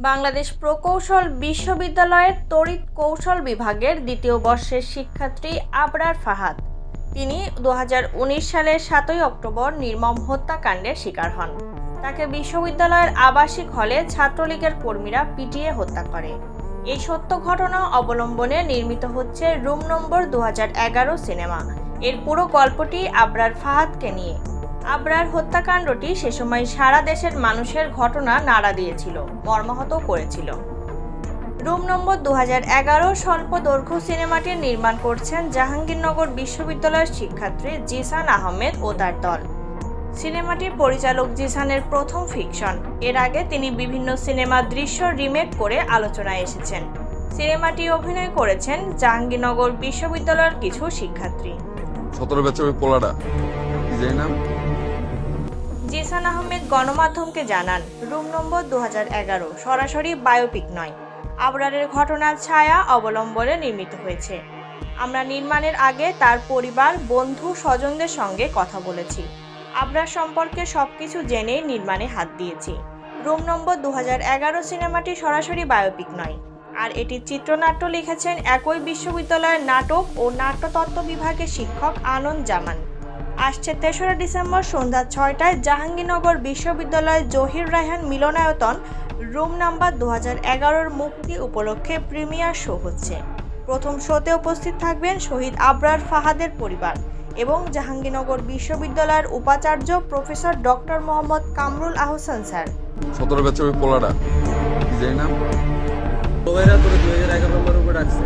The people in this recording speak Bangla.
বাংলাদেশ প্রকৌশল বিশ্ববিদ্যালয়ের তড়িৎ কৌশল বিভাগের দ্বিতীয় বর্ষের শিক্ষার্থী আবরার ফাহাদ। তিনি দু হাজার উনিশ সালের সাতই অক্টোবর নির্মম হত্যাকাণ্ডের শিকার হন। তাকে বিশ্ববিদ্যালয়ের আবাসিক হলে ছাত্রলীগের কর্মীরা পিটিয়ে হত্যা করে। এই সত্য ঘটনা অবলম্বনে নির্মিত হচ্ছে রুম নম্বর দু হাজার এগারো সিনেমা। এর পুরো গল্পটি আবরার ফাহাদকে নিয়ে। আবরার হত্যাকাণ্ডটি সে সময় সারা দেশের মানুষের ঘটনা নাড়া দিয়েছিল, মর্মাহত করেছিল। রুম নম্বর দু এগারো স্বল্প দৈর্ঘ্য সিনেমাটি নির্মাণ করছেন জাহাঙ্গীরনগর বিশ্ববিদ্যালয়ের শিক্ষার্থী জিসান আহমেদ ও তার দল। সিনেমাটির পরিচালক জিসানের প্রথম ফিকশন। এর আগে তিনি বিভিন্ন সিনেমার দৃশ্য রিমেক করে আলোচনায় এসেছেন। সিনেমাটি অভিনয় করেছেন জাহাঙ্গীরনগর বিশ্ববিদ্যালয়ের কিছু শিক্ষার্থী। সতেরো পোলাটা কি জানি নাম জিসান আহমেদ গণমাধ্যমকে জানান, রুম নম্বর দু হাজার এগারো, সরাসরি বায়োপিক নয়। আবরারের ঘটনার ছায়া অবলম্বনে নির্মিত হয়েছে। আমরা নির্মাণের আগে তার পরিবার, বন্ধু, স্বজনদের সঙ্গে কথা বলেছি। আবরার সম্পর্কে সবকিছু জেনেই নির্মাণে হাত দিয়েছি। রুম নম্বর দু হাজার এগারো সিনেমাটি সরাসরি বায়োপিক নয়। আর এটি চিত্রনাট্য লিখেছেন একই বিশ্ববিদ্যালয়ের নাটক ও নাট্যতত্ত্ব বিভাগের শিক্ষক আনন্দ জামান। আসছে তেসরা ডিসেম্বর সন্ধ্যা ছয়টায় জাহাঙ্গীরনগর বিশ্ববিদ্যালয়ের জহির রায়হান মিলনায়তন রুম নাম্বার দু হাজার এগারোর মুক্তি উপলক্ষে প্রিমিয়ার শো হচ্ছে। প্রথম শোতে উপস্থিত থাকবেন শহীদ আবরার ফাহাদের পরিবার এবং জাহাঙ্গীরনগর বিশ্ববিদ্যালয়ের উপাচার্য professor doctor Mohammad Kamrul Ahsan sir. সতেরো ব্যাচের ওই কি জানি নাম সবাইরা দুই হাজার এগারো নম্বর উপর রাখছে।